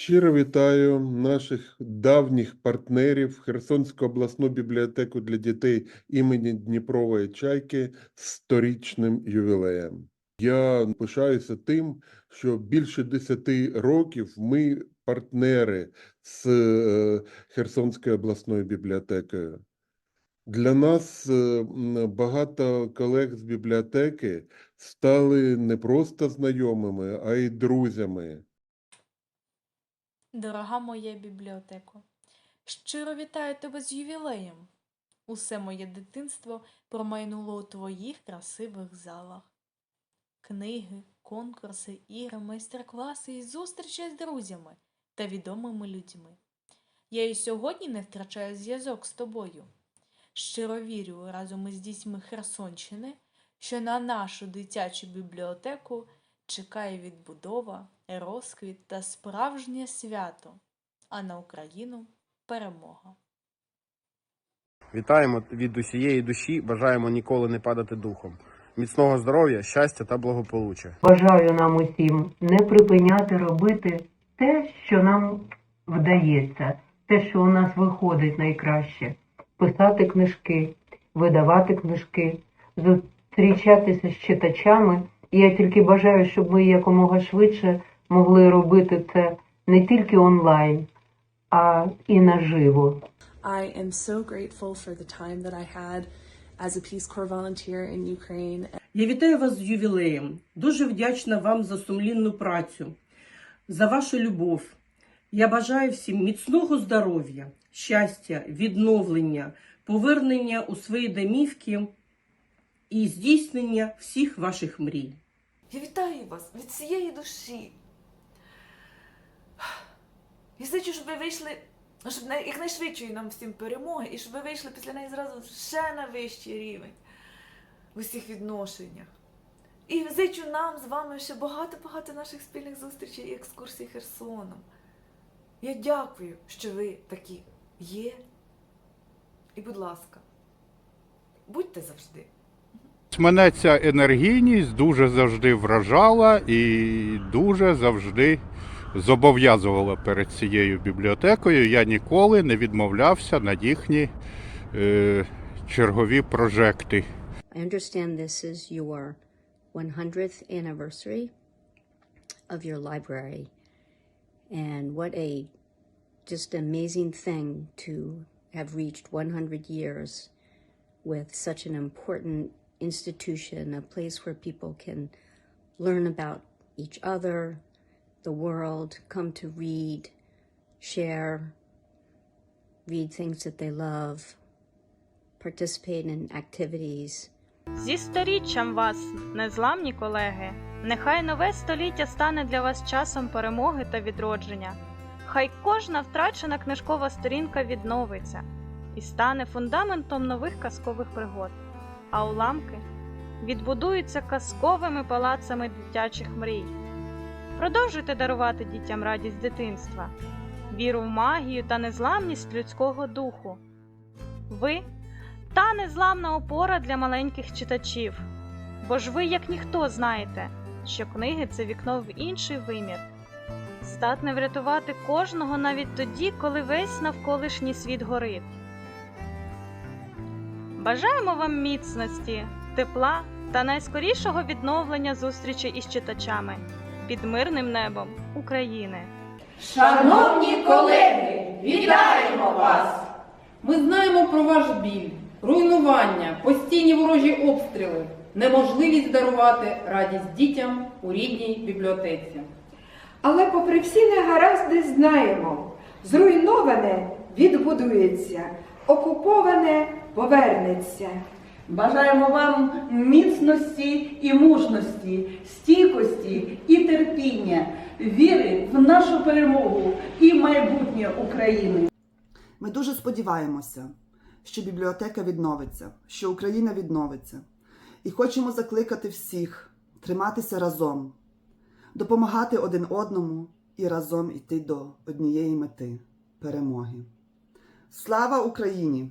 Щиро вітаю наших давніх партнерів Херсонську обласну бібліотеку для дітей імені Дніпрової Чайки з сторічним ювілеєм. Я пишаюся тим, що більше 10 років ми партнери з е, Херсонською обласною бібліотекою. Для нас е, багато колег з бібліотеки стали не просто знайомими, а й друзями. Дорога моя бібліотеко, щиро вітаю тебе з ювілеєм. Усе моє дитинство промайнуло у твоїх красивих залах. Книги, конкурси, ігри, майстер-класи і зустрічі з друзями та відомими людьми. Я і сьогодні не втрачаю зв'язок з тобою. Щиро вірю разом із дітьми Херсонщини, що на нашу дитячу бібліотеку чекає відбудова, розквіт та справжнє свято, а на Україну перемога. Вітаємо від усієї душі, бажаємо ніколи не падати духом. Міцного здоров'я, щастя та благополуччя. Бажаю нам усім не припиняти робити те, що нам вдається, те, що у нас виходить найкраще. Писати книжки, видавати книжки, зустрічатися з читачами. І я тільки бажаю, щоб ми якомога швидше могли робити це не тільки онлайн, а і наживо. I am so grateful for the time that I had as a Peace Corps volunteer in Ukraine. Я вітаю вас з ювілеєм. Дуже вдячна вам за сумлінну працю, за вашу любов. Я бажаю всім міцного здоров'я, щастя, відновлення, повернення у свої домівки і здійснення всіх ваших мрій. Я вітаю вас від всієї душі. Я хочу, щоб ви вийшли, щоб най- якнайшвидшої нам всім перемоги, і щоб ви вийшли після неї зразу ще на вищий рівень в усіх відношеннях. І зичу нам з вами ще багато-багато наших спільних зустрічей і екскурсій Херсоном. Я дякую, що ви такі є. І, будь ласка, будьте завжди. Мене ця енергійність дуже завжди вражала і дуже завжди зобов'язувала перед цією бібліотекою. Я ніколи не відмовлявся на їхні е, чергові прожекти. I understand this is your 100th anniversary of your library. And what a just amazing thing to have reached 100 years with such an important institution, a place where people can learn about each other, the world, come to read, share, read things that they love, participate in activities. Зі сторіччям вас, незламні колеги! Нехай нове століття стане для вас часом перемоги та відродження. Хай кожна втрачена книжкова сторінка відновиться і стане фундаментом нових казкових пригод, а уламки відбудуються казковими палацами дитячих мрій. Продовжуйте дарувати дітям радість дитинства, віру в магію та незламність людського духу. Ви та незламна опора для маленьких читачів. Бо ж ви, як ніхто, знаєте, що книги це вікно в інший вимір, здатне врятувати кожного навіть тоді, коли весь навколишній світ горить. Бажаємо вам міцності, тепла та найскорішого відновлення зустрічі із читачами під мирним небом України. Шановні колеги, вітаємо вас! Ми знаємо про ваш біль, руйнування, постійні ворожі обстріли, неможливість дарувати радість дітям у рідній бібліотеці. Але попри всі негаразди знаємо, зруйноване відбудується, окуповане повернеться. Бажаємо вам міцності і мужності, стійкості і терпіння, віри в нашу перемогу і майбутнє України. Ми дуже сподіваємося, що бібліотека відновиться, що Україна відновиться. І хочемо закликати всіх триматися разом, допомагати один одному і разом йти до однієї мети перемоги. Слава Україні!